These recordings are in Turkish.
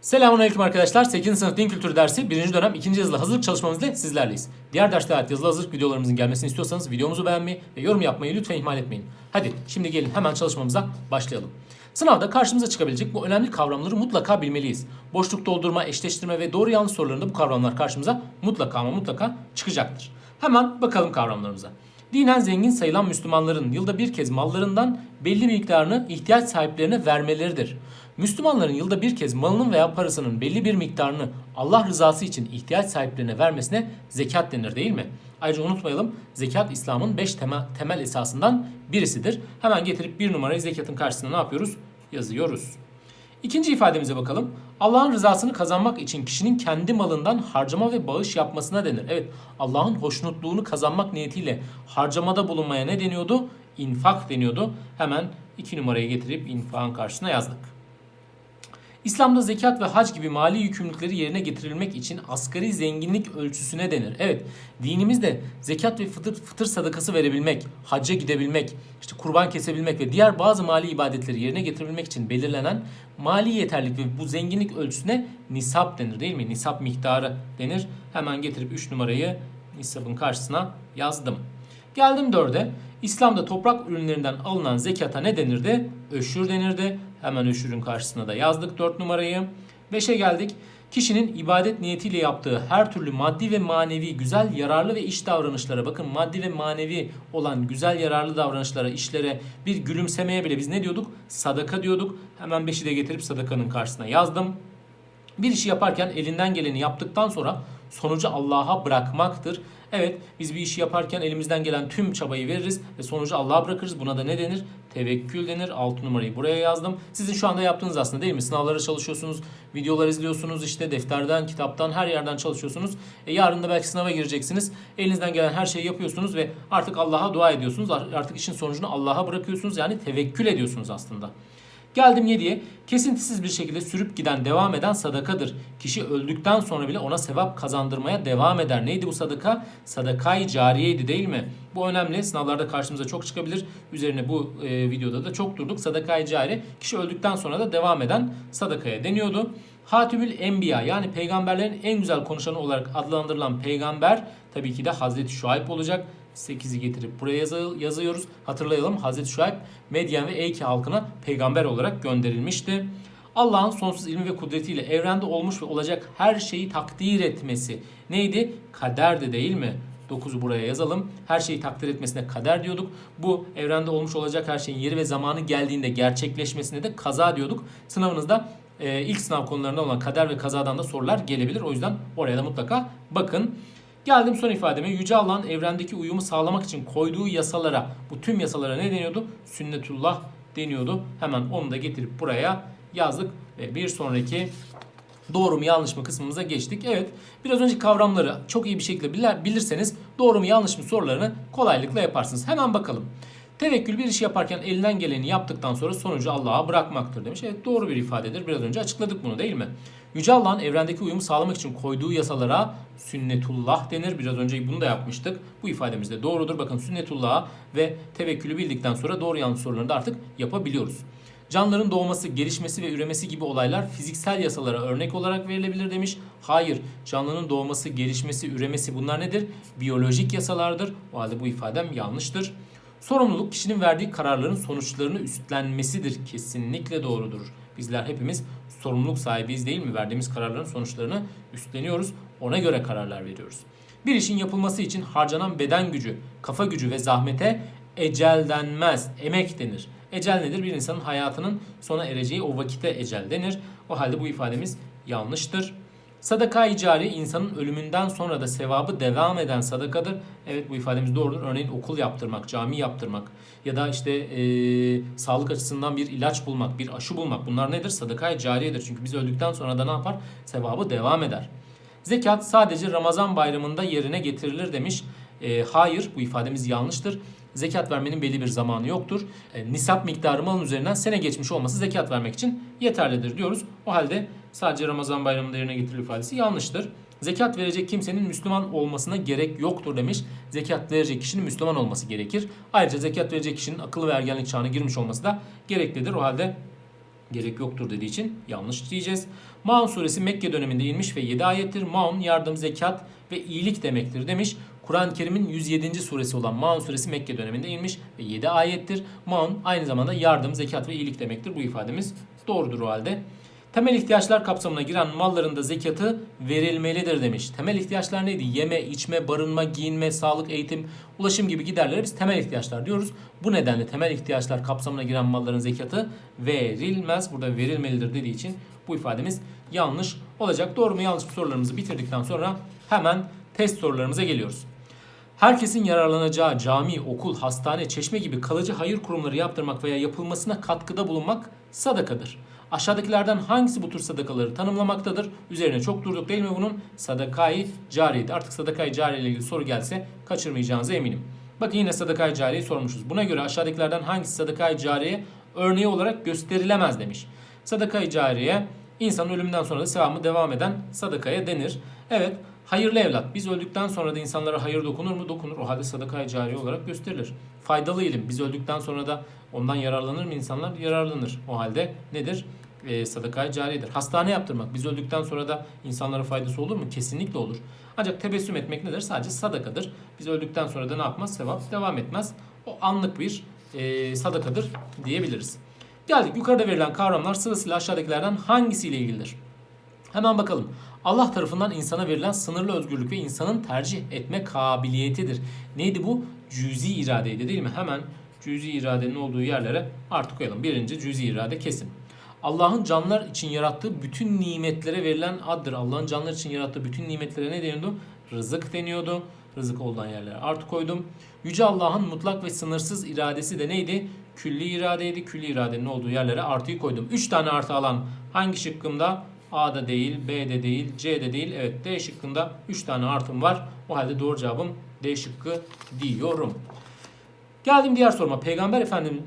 Selamünaleyküm arkadaşlar. 8. sınıf din kültürü dersi 1. dönem 2. yazılı hazırlık çalışmamızda sizlerleyiz. Diğer derslere ait yazılı hazırlık videolarımızın gelmesini istiyorsanız videomuzu beğenmeyi ve yorum yapmayı lütfen ihmal etmeyin. Hadi şimdi gelin hemen çalışmamıza başlayalım. Sınavda karşımıza çıkabilecek bu önemli kavramları mutlaka bilmeliyiz. Boşluk doldurma, eşleştirme ve doğru yanlış sorularında bu kavramlar karşımıza mutlaka ama mutlaka çıkacaktır. Hemen bakalım kavramlarımıza. Dinen zengin sayılan Müslümanların yılda bir kez mallarından belli miktarını ihtiyaç sahiplerine vermeleridir. Müslümanların yılda bir kez malının veya parasının belli bir miktarını Allah rızası için ihtiyaç sahiplerine vermesine zekat denir değil mi? Ayrıca unutmayalım zekat İslam'ın 5 temel, temel esasından birisidir. Hemen getirip bir numarayı zekatın karşısına ne yapıyoruz? Yazıyoruz. İkinci ifademize bakalım. Allah'ın rızasını kazanmak için kişinin kendi malından harcama ve bağış yapmasına denir. Evet Allah'ın hoşnutluğunu kazanmak niyetiyle harcamada bulunmaya ne deniyordu? İnfak deniyordu. Hemen iki numarayı getirip infakın karşısına yazdık. İslam'da zekat ve hac gibi mali yükümlülükleri yerine getirilmek için asgari zenginlik ölçüsüne denir. Evet, dinimizde zekat ve fıtır, fıtır sadakası verebilmek, hacca gidebilmek, işte kurban kesebilmek ve diğer bazı mali ibadetleri yerine getirebilmek için belirlenen mali yeterlik ve bu zenginlik ölçüsüne nisap denir değil mi? Nisap miktarı denir. Hemen getirip 3 numarayı nisabın karşısına yazdım. Geldim 4'e. İslam'da toprak ürünlerinden alınan zekata ne denirdi? Öşür denirdi. Hemen öşürün karşısına da yazdık 4 numarayı. 5'e geldik. Kişinin ibadet niyetiyle yaptığı her türlü maddi ve manevi güzel, yararlı ve iş davranışlara bakın maddi ve manevi olan güzel, yararlı davranışlara, işlere bir gülümsemeye bile biz ne diyorduk? Sadaka diyorduk. Hemen 5'i de getirip sadakanın karşısına yazdım. Bir işi yaparken elinden geleni yaptıktan sonra sonucu Allah'a bırakmaktır. Evet biz bir işi yaparken elimizden gelen tüm çabayı veririz ve sonucu Allah'a bırakırız. Buna da ne denir? Tevekkül denir. 6 numarayı buraya yazdım. Sizin şu anda yaptığınız aslında değil mi? Sınavlara çalışıyorsunuz, videolar izliyorsunuz, işte defterden, kitaptan her yerden çalışıyorsunuz. E, yarın da belki sınava gireceksiniz. Elinizden gelen her şeyi yapıyorsunuz ve artık Allah'a dua ediyorsunuz. Artık işin sonucunu Allah'a bırakıyorsunuz. Yani tevekkül ediyorsunuz aslında. Geldim 7'ye. Kesintisiz bir şekilde sürüp giden, devam eden sadakadır. Kişi öldükten sonra bile ona sevap kazandırmaya devam eder. Neydi bu sadaka? Sadakayı cariyeydi değil mi? Bu önemli. Sınavlarda karşımıza çok çıkabilir. Üzerine bu e, videoda da çok durduk. Sadakayı cari. Kişi öldükten sonra da devam eden sadakaya deniyordu. Hatibül Enbiya yani peygamberlerin en güzel konuşanı olarak adlandırılan peygamber tabii ki de Hazreti Şuayb olacak. 8'i getirip buraya yazıyoruz. Hatırlayalım Hazreti Şuayb Medyen ve Eyke halkına peygamber olarak gönderilmişti. Allah'ın sonsuz ilmi ve kudretiyle evrende olmuş ve olacak her şeyi takdir etmesi neydi? Kaderdi değil mi? 9'u buraya yazalım. Her şeyi takdir etmesine kader diyorduk. Bu evrende olmuş olacak her şeyin yeri ve zamanı geldiğinde gerçekleşmesine de kaza diyorduk. Sınavınızda e, ilk sınav konularında olan kader ve kazadan da sorular gelebilir. O yüzden oraya da mutlaka bakın. Geldim son ifademe. Yüce Allah'ın evrendeki uyumu sağlamak için koyduğu yasalara, bu tüm yasalara ne deniyordu? Sünnetullah deniyordu. Hemen onu da getirip buraya yazdık ve bir sonraki doğru mu yanlış mı kısmımıza geçtik. Evet biraz önceki kavramları çok iyi bir şekilde bilirseniz doğru mu yanlış mı sorularını kolaylıkla yaparsınız. Hemen bakalım. Tevekkül bir işi yaparken elinden geleni yaptıktan sonra sonucu Allah'a bırakmaktır demiş. Evet doğru bir ifadedir. Biraz önce açıkladık bunu değil mi? Yüce Allah'ın evrendeki uyumu sağlamak için koyduğu yasalara sünnetullah denir. Biraz önce bunu da yapmıştık. Bu ifademiz de doğrudur. Bakın sünnetullah'a ve tevekkülü bildikten sonra doğru yanlış sorularını da artık yapabiliyoruz. Canlıların doğması, gelişmesi ve üremesi gibi olaylar fiziksel yasalara örnek olarak verilebilir demiş. Hayır, canlının doğması, gelişmesi, üremesi bunlar nedir? Biyolojik yasalardır. O halde bu ifadem yanlıştır. Sorumluluk kişinin verdiği kararların sonuçlarını üstlenmesidir. Kesinlikle doğrudur. Bizler hepimiz sorumluluk sahibiyiz değil mi? Verdiğimiz kararların sonuçlarını üstleniyoruz. Ona göre kararlar veriyoruz. Bir işin yapılması için harcanan beden gücü, kafa gücü ve zahmete ecel denmez, emek denir. Ecel nedir? Bir insanın hayatının sona ereceği o vakite ecel denir. O halde bu ifademiz yanlıştır. Sadaka cari insanın ölümünden sonra da sevabı devam eden sadakadır. Evet bu ifademiz doğrudur. Örneğin okul yaptırmak, cami yaptırmak ya da işte e, sağlık açısından bir ilaç bulmak, bir aşı bulmak bunlar nedir? Sadaka cariyedir. Çünkü biz öldükten sonra da ne yapar? Sevabı devam eder. Zekat sadece Ramazan bayramında yerine getirilir demiş. E, hayır bu ifademiz yanlıştır. Zekat vermenin belli bir zamanı yoktur. E, nisap miktarı malın üzerinden sene geçmiş olması zekat vermek için yeterlidir diyoruz. O halde sadece Ramazan bayramında yerine getirilir ifadesi yanlıştır. Zekat verecek kimsenin Müslüman olmasına gerek yoktur demiş. Zekat verecek kişinin Müslüman olması gerekir. Ayrıca zekat verecek kişinin akıllı ve ergenlik çağına girmiş olması da gereklidir. O halde gerek yoktur dediği için yanlış diyeceğiz. Maun suresi Mekke döneminde inmiş ve 7 ayettir. Maun yardım, zekat ve iyilik demektir demiş. Kur'an-ı Kerim'in 107. suresi olan Maun suresi Mekke döneminde inmiş ve 7 ayettir. Maun aynı zamanda yardım, zekat ve iyilik demektir. Bu ifademiz doğrudur o halde. Temel ihtiyaçlar kapsamına giren malların da zekatı verilmelidir demiş. Temel ihtiyaçlar neydi? Yeme, içme, barınma, giyinme, sağlık, eğitim, ulaşım gibi giderlere biz temel ihtiyaçlar diyoruz. Bu nedenle temel ihtiyaçlar kapsamına giren malların zekatı verilmez. Burada verilmelidir dediği için bu ifademiz yanlış olacak. Doğru mu yanlış mı sorularımızı bitirdikten sonra hemen test sorularımıza geliyoruz. Herkesin yararlanacağı cami, okul, hastane, çeşme gibi kalıcı hayır kurumları yaptırmak veya yapılmasına katkıda bulunmak sadakadır. Aşağıdakilerden hangisi bu tür sadakaları tanımlamaktadır? Üzerine çok durduk değil mi bunun? Sadakayı cariydi. Artık sadakayı cariye ile ilgili soru gelse kaçırmayacağınıza eminim. Bakın yine sadakayı cariyeyi sormuşuz. Buna göre aşağıdakilerden hangisi sadakayı cariye örneği olarak gösterilemez demiş. Sadakayı cariye insanın ölümünden sonra da sevabı devam eden sadakaya denir. Evet hayırlı evlat biz öldükten sonra da insanlara hayır dokunur mu? Dokunur. O halde sadakayı cariye olarak gösterilir. Faydalı ilim biz öldükten sonra da ondan yararlanır mı insanlar? Yararlanır. O halde nedir? e, sadakayı cariyedir. Hastane yaptırmak biz öldükten sonra da insanlara faydası olur mu? Kesinlikle olur. Ancak tebessüm etmek nedir? Sadece sadakadır. Biz öldükten sonra da ne yapmaz? Sevap devam etmez. O anlık bir e, sadakadır diyebiliriz. Geldik yukarıda verilen kavramlar sırasıyla aşağıdakilerden hangisiyle ilgilidir? Hemen bakalım. Allah tarafından insana verilen sınırlı özgürlük ve insanın tercih etme kabiliyetidir. Neydi bu? Cüzi iradeydi değil mi? Hemen cüzi iradenin olduğu yerlere artık koyalım. Birinci cüzi irade kesin. Allah'ın canlılar için yarattığı bütün nimetlere verilen addır. Allah'ın canlılar için yarattığı bütün nimetlere ne deniyordu? Rızık deniyordu. Rızık olan yerlere artı koydum. Yüce Allah'ın mutlak ve sınırsız iradesi de neydi? Külli iradeydi. Külli iradenin olduğu yerlere artıyı koydum. 3 tane artı alan hangi şıkkımda? A'da değil, B'de değil, C'de değil. Evet D şıkkında 3 tane artım var. O halde doğru cevabım D şıkkı diyorum. Geldim diğer soruma. Peygamber Efendim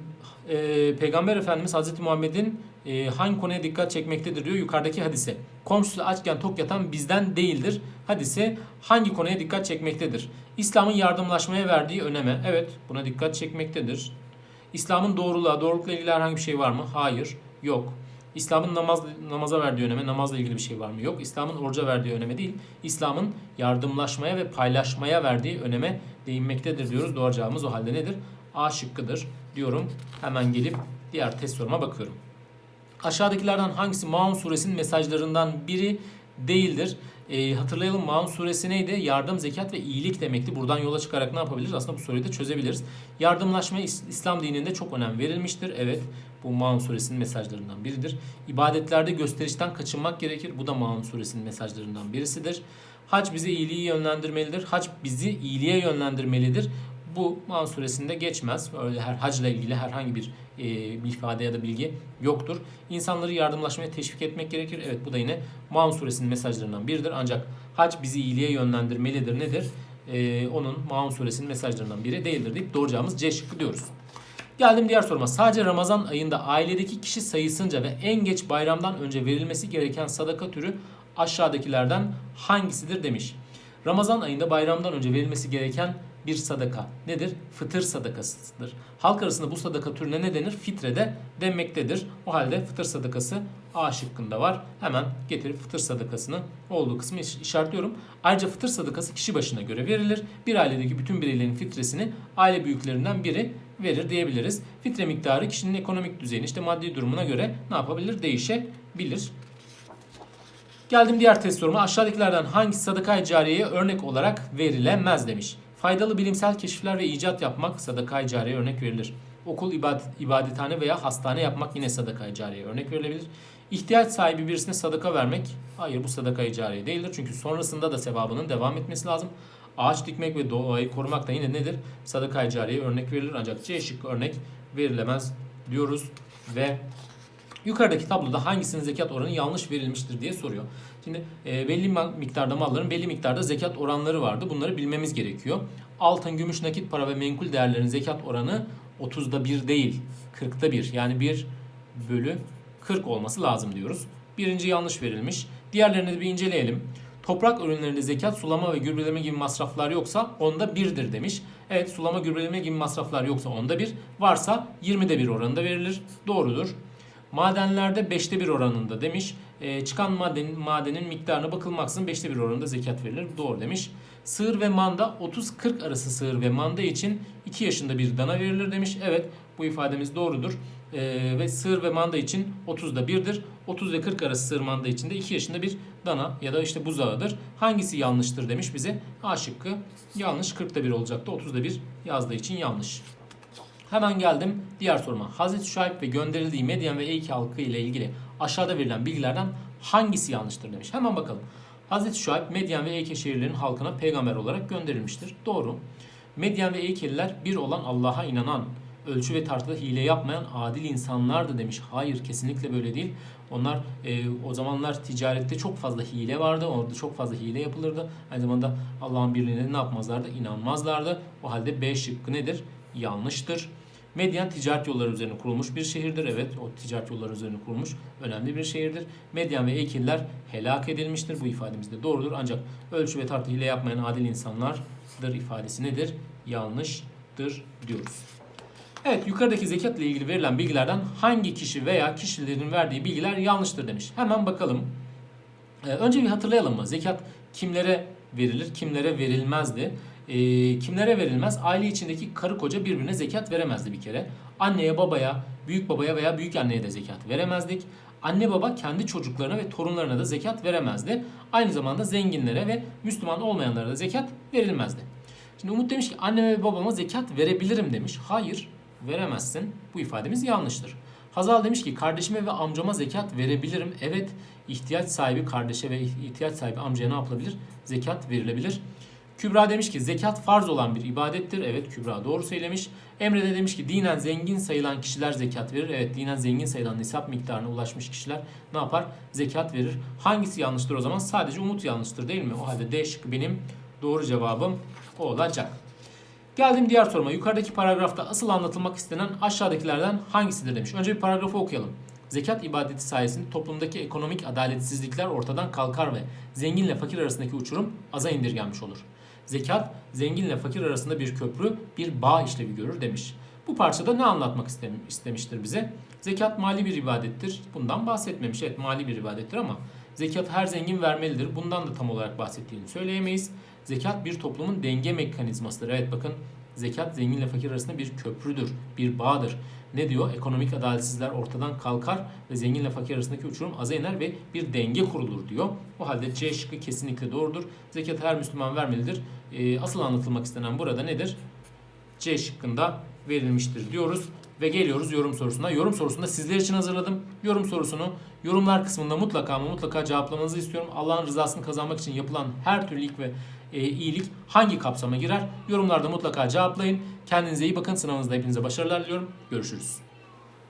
e, Peygamber Efendimiz Hazreti Muhammed'in e, hangi konuya dikkat çekmektedir diyor yukarıdaki hadise. Komşusu açken tok yatan bizden değildir. Hadise hangi konuya dikkat çekmektedir? İslam'ın yardımlaşmaya verdiği öneme. Evet buna dikkat çekmektedir. İslam'ın doğruluğa, doğrulukla ilgili herhangi bir şey var mı? Hayır, yok. İslam'ın namaz, namaza verdiği öneme, namazla ilgili bir şey var mı? Yok. İslam'ın oruca verdiği öneme değil, İslam'ın yardımlaşmaya ve paylaşmaya verdiği öneme değinmektedir diyoruz. Doğru cevabımız o halde nedir? A şıkkıdır diyorum. Hemen gelip diğer test soruma bakıyorum. Aşağıdakilerden hangisi Maun suresinin mesajlarından biri değildir? Ee, hatırlayalım Maun suresi neydi? Yardım, zekat ve iyilik demekti. Buradan yola çıkarak ne yapabiliriz? Aslında bu soruyu da çözebiliriz. Yardımlaşma İs- İslam dininde çok önem verilmiştir. Evet bu Maun suresinin mesajlarından biridir. İbadetlerde gösterişten kaçınmak gerekir. Bu da Maun suresinin mesajlarından birisidir. Hac bizi iyiliği yönlendirmelidir. Hac bizi iyiliğe yönlendirmelidir. Bu Maun suresinde geçmez. Öyle her hacla ilgili herhangi bir e, bir ifade ya da bilgi yoktur. İnsanları yardımlaşmaya teşvik etmek gerekir. Evet bu da yine Maun suresinin mesajlarından biridir. Ancak hac bizi iyiliğe yönlendirmelidir nedir? E, onun Maun suresinin mesajlarından biri değildir deyip doğru cevabımız C şıkkı diyoruz. Geldim diğer soruma. Sadece Ramazan ayında ailedeki kişi sayısınca ve en geç bayramdan önce verilmesi gereken sadaka türü aşağıdakilerden hangisidir demiş. Ramazan ayında bayramdan önce verilmesi gereken bir sadaka nedir? Fıtır sadakasıdır. Halk arasında bu sadaka türüne ne denir? Fitre de denmektedir. O halde fıtır sadakası A şıkkında var. Hemen getirip fıtır sadakasının olduğu kısmı iş- işaretliyorum. Ayrıca fıtır sadakası kişi başına göre verilir. Bir ailedeki bütün bireylerin fitresini aile büyüklerinden biri verir diyebiliriz. Fitre miktarı kişinin ekonomik düzeyine işte maddi durumuna göre ne yapabilir? Değişebilir. Geldim diğer test soruma. Aşağıdakilerden hangisi sadaka-i cariyeye örnek olarak verilemez demiş. Faydalı bilimsel keşifler ve icat yapmak sadaka-i cariyeye örnek verilir. Okul, ibadet, ibadethane veya hastane yapmak yine sadaka-i cariyeye örnek verilebilir. İhtiyaç sahibi birisine sadaka vermek, hayır bu sadaka-i cariye değildir. Çünkü sonrasında da sevabının devam etmesi lazım. Ağaç dikmek ve doğayı korumak da yine nedir? Sadaka-i cariyeye örnek verilir. Ancak C şıkkı örnek verilemez diyoruz ve Yukarıdaki tabloda hangisinin zekat oranı yanlış verilmiştir diye soruyor. Şimdi e, belli miktarda malların belli miktarda zekat oranları vardı. Bunları bilmemiz gerekiyor. Altın, gümüş, nakit para ve menkul değerlerin zekat oranı 30'da 1 değil, 40'ta 1. Yani 1 bölü 40 olması lazım diyoruz. Birinci yanlış verilmiş. Diğerlerini de bir inceleyelim. Toprak ürünlerinde zekat, sulama ve gübreleme gibi masraflar yoksa onda birdir demiş. Evet sulama, gübreleme gibi masraflar yoksa onda bir. Varsa 20'de bir oranında verilir. Doğrudur. Madenlerde 5'te 1 oranında demiş. E, çıkan madenin, madenin miktarına bakılmaksızın 5'te 1 oranında zekat verilir. Doğru demiş. Sığır ve manda 30-40 arası sığır ve manda için 2 yaşında bir dana verilir demiş. Evet bu ifademiz doğrudur. E, ve sığır ve manda için 30'da 1'dir. 30 ve 40 arası sığır manda için de 2 yaşında bir dana ya da işte buzağıdır. Hangisi yanlıştır demiş bize. A şıkkı yanlış 40'da 1 olacaktı. 30'da 1 yazdığı için yanlış. Hemen geldim diğer soruma. Hazreti Şuayb ve gönderildiği Medyen ve Eyki halkı ile ilgili aşağıda verilen bilgilerden hangisi yanlıştır demiş. Hemen bakalım. Hazreti Şuayb Medyen ve Eyke şehirlerinin halkına peygamber olarak gönderilmiştir. Doğru. Medyen ve Eykeliler bir olan Allah'a inanan, ölçü ve tartıda hile yapmayan adil insanlardı demiş. Hayır kesinlikle böyle değil. Onlar e, o zamanlar ticarette çok fazla hile vardı. Orada çok fazla hile yapılırdı. Aynı zamanda Allah'ın birliğine ne yapmazlardı? İnanmazlardı. O halde B şıkkı nedir? Yanlıştır. Medyen ticaret yolları üzerine kurulmuş bir şehirdir. Evet o ticaret yolları üzerine kurulmuş önemli bir şehirdir. Medyen ve Eykiller helak edilmiştir. Bu ifademiz de doğrudur. Ancak ölçü ve tartı hile yapmayan adil insanlardır ifadesi nedir? Yanlıştır diyoruz. Evet yukarıdaki zekat ile ilgili verilen bilgilerden hangi kişi veya kişilerin verdiği bilgiler yanlıştır demiş. Hemen bakalım. Ee, önce bir hatırlayalım mı? Zekat kimlere verilir, kimlere verilmezdi? Ee, kimlere verilmez? Aile içindeki karı koca birbirine zekat veremezdi bir kere. Anneye, babaya, büyük babaya veya büyük anneye de zekat veremezdik. Anne baba kendi çocuklarına ve torunlarına da zekat veremezdi. Aynı zamanda zenginlere ve Müslüman olmayanlara da zekat verilmezdi. Şimdi Umut demiş ki anneme ve babama zekat verebilirim demiş. Hayır veremezsin. Bu ifademiz yanlıştır. Hazal demiş ki kardeşime ve amcama zekat verebilirim. Evet ihtiyaç sahibi kardeşe ve ihtiyaç sahibi amcaya ne yapılabilir? Zekat verilebilir. Kübra demiş ki zekat farz olan bir ibadettir. Evet Kübra doğru söylemiş. Emre de demiş ki dinen zengin sayılan kişiler zekat verir. Evet dinen zengin sayılan nisap miktarına ulaşmış kişiler ne yapar? Zekat verir. Hangisi yanlıştır o zaman? Sadece Umut yanlıştır değil mi? O halde D şıkkı benim doğru cevabım olacak. Geldim diğer soruma. Yukarıdaki paragrafta asıl anlatılmak istenen aşağıdakilerden hangisidir demiş. Önce bir paragrafı okuyalım. Zekat ibadeti sayesinde toplumdaki ekonomik adaletsizlikler ortadan kalkar ve zenginle fakir arasındaki uçurum aza indirgenmiş olur. Zekat zenginle fakir arasında bir köprü, bir bağ işlevi görür demiş. Bu parçada ne anlatmak istem- istemiştir bize? Zekat mali bir ibadettir. Bundan bahsetmemiş. Evet mali bir ibadettir ama zekat her zengin vermelidir. Bundan da tam olarak bahsettiğini söyleyemeyiz. Zekat bir toplumun denge mekanizmasıdır. Evet bakın zekat zenginle fakir arasında bir köprüdür, bir bağdır. Ne diyor? Ekonomik adaletsizler ortadan kalkar ve zenginle fakir arasındaki uçurum aza iner ve bir denge kurulur diyor. O halde C şıkkı kesinlikle doğrudur. Zekat her Müslüman vermelidir. Ee, asıl anlatılmak istenen burada nedir? C şıkkında verilmiştir diyoruz. Ve geliyoruz yorum sorusuna. Yorum sorusunda sizler için hazırladım. Yorum sorusunu yorumlar kısmında mutlaka ama mutlaka cevaplamanızı istiyorum. Allah'ın rızasını kazanmak için yapılan her türlü iyilik ve e, iyilik hangi kapsama girer? Yorumlarda mutlaka cevaplayın. Kendinize iyi bakın. Sınavınızda hepinize başarılar diliyorum. Görüşürüz.